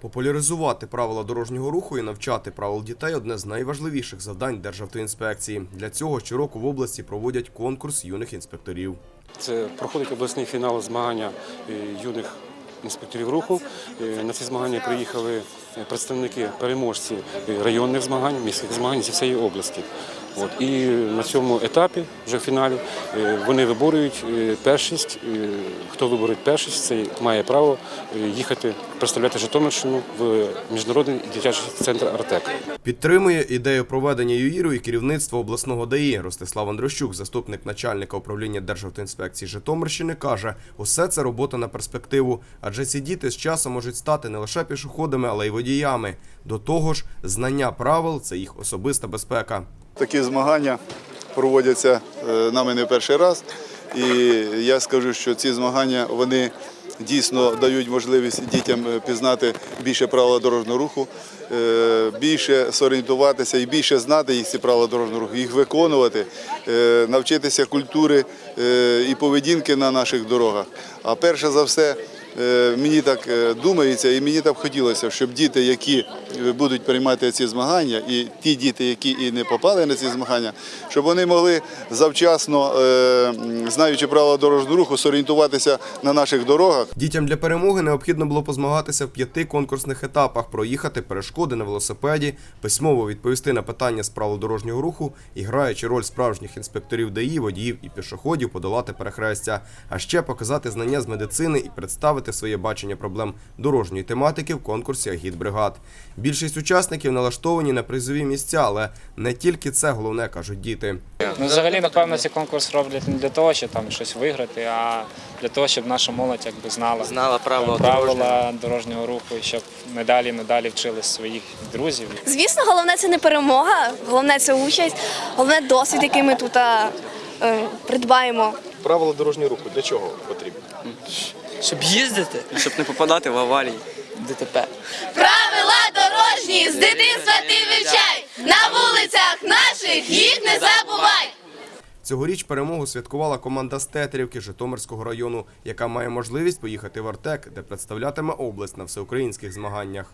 Популяризувати правила дорожнього руху і навчати правил дітей одне з найважливіших завдань Державтоінспекції. Для цього щороку в області проводять конкурс юних інспекторів. Це проходить обласний фінал змагання е, юних інспекторів руху. Е, На ці змагання приїхали е, представники переможці районних змагань, міських змагань зі всієї області. От. І на цьому етапі, вже в фіналі, е, вони виборюють першість. Хто виборить першість, цей має право їхати представляти Житомирщину в міжнародний дитячий центр Артек. Підтримує ідею проведення ЮІРу і керівництво обласного ДАІ. Ростислав Андрощук, заступник начальника управління Державтоінспекції Житомирщини, каже, усе це робота на перспективу, адже ці діти з часом можуть стати не лише пішоходами, але й водіями. До того ж, знання правил це їх особиста безпека. Такі змагання проводяться е, нами не перший раз. І я скажу, що ці змагання вони дійсно дають можливість дітям е, пізнати більше правила дорожнього руху, е, більше зорієнтуватися і більше знати їх ці правила дорожнього руху, їх виконувати, навчитися культури і поведінки на наших дорогах. А перше за все. Е, Мені так е, думається, і мені так хотілося, щоб діти, які е, будуть приймати ці змагання, і ті діти, які і не попали на ці змагання, щоб вони могли завчасно, знаючи правила дорожнього руху, зорієнтуватися на наших дорогах. Дітям для перемоги необхідно було позмагатися в п'яти конкурсних етапах, проїхати перешкоди на велосипеді, письмово відповісти на питання з правил дорожнього руху і граючи роль справжніх інспекторів ДАІ, водіїв і пішоходів, подолати перехрестя, а ще показати знання з медицини і представити своє бачення проблем дорожньої тематики в конкурсі агітбригад. Більшість учасників налаштовані на призові місця, але не тільки це головне кажуть діти. Ну, взагалі, напевно, цей конкурс роблять не для того, щоб там щось виграти, а для того, щоб наша молодь якби знала, Знала правила правила дорожнього руху, і щоб медалі медалі вчили своїх друзів. Звісно, головне це не перемога, головне це участь, головне досвід, який ми тут е, придбаємо. Правила дорожнього руху для чого потрібні? Щоб їздити, щоб не попадати в аварії. ДТП. Правила дорожні з дитинства ти вивчай, на вулицях наших їх не забувай. Цьогоріч перемогу святкувала команда з Тетерівки Житомирського району, яка має можливість поїхати в Артек, де представлятиме область на всеукраїнських змаганнях.